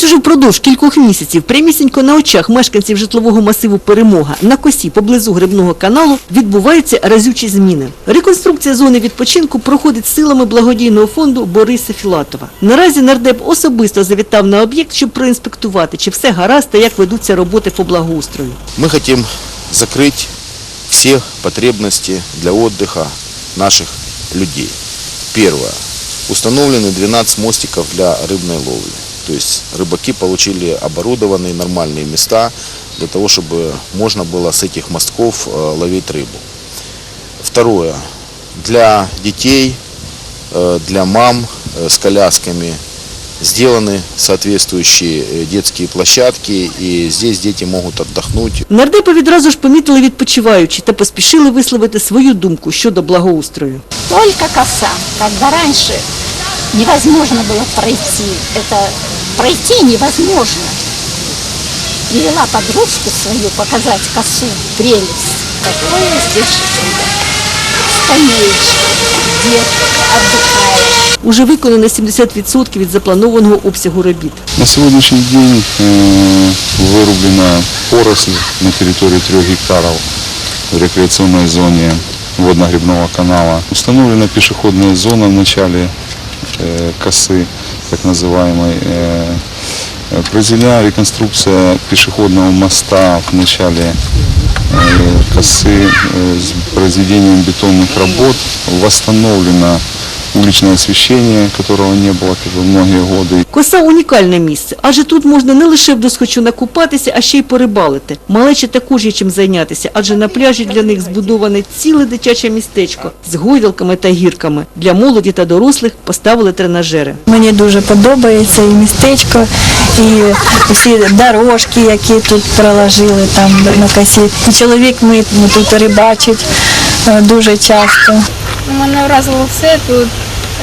ось уже впродовж кількох місяців прямісінько на очах мешканців житлового масиву Перемога на косі поблизу грибного каналу відбуваються разючі зміни. Реконструкція зони відпочинку проходить силами благодійного фонду Бориса Філатова. Наразі нардеп особисто завітав на об'єкт, щоб проінспектувати, чи все гаразд та як ведуться роботи по благоустрою. Мы хотим закрыть все потребности для отдыха наших людей. Первое. Установлены 12 мостиков для рыбной ловли. То есть рыбаки получили оборудованные нормальные места для того, чтобы можно было с этих мостков э, ловить рыбу. Второе. Для детей, э, для мам э, с колясками сделаны соответствующие э, детские площадки, и здесь дети могут отдохнуть. Нардепи відразу ж помітили відпочиваючі та поспішили висловити свою думку щодо благоустрою. Только коса. Когда раньше невозможно было пройти, это пройти невозможно. Привела подружку свою показать косу, прелесть. Какое здесь чудо. Уже виконано 70% від запланованого обсягу робіт. На сегодняшний день вырублена поросль на территории 3 гектаров в рекреационной зоне водно-гребного канала. Установлена пешеходная зона в начале э, косы, так называемой. Э, э, произведена реконструкция пешеходного моста в начале э, косы э, с произведением бетонных работ. Восстановлено уличное освещение, которого не было как бы, многие годы. Коса – унікальне місце, адже тут можна не лише вдосхочу накупатися, а ще й порибалити. Малечі також є чим зайнятися, адже на пляжі для них збудоване ціле дитяче містечко з гойдалками та гірками. Для молоді та дорослих поставили тренажери. Мені дуже подобається і містечко, і всі дорожки, які тут проложили там на косі. І чоловік ми, ми тут рибачить е, дуже часто. Мене вразило все тут.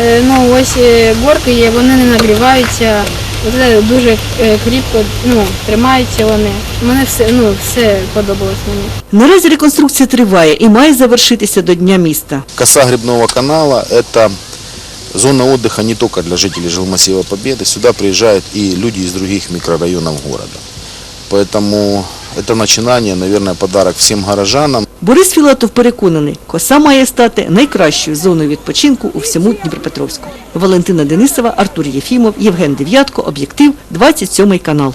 Е, Ну ось е, горки є, вони не нагріваються. Це дуже е, кріпко ну, тримаються вони. Мене все, ну, все подобалось мені. Наразі реконструкція триває і має завершитися до Дня міста. Коса грибного канала – это зона отдыха не только для жителей жилмассива Победы. Сюда приезжают и люди из других микрорайонов города. Поэтому это починання, мабуть, подарок всім горожанам. Борис Філатов переконаний, коса має стати найкращою зоною відпочинку у всьому Дніпропетровську. Валентина Денисова, Артур Єфімов, Євген Дев'ятко, Об'єктив, 27 канал.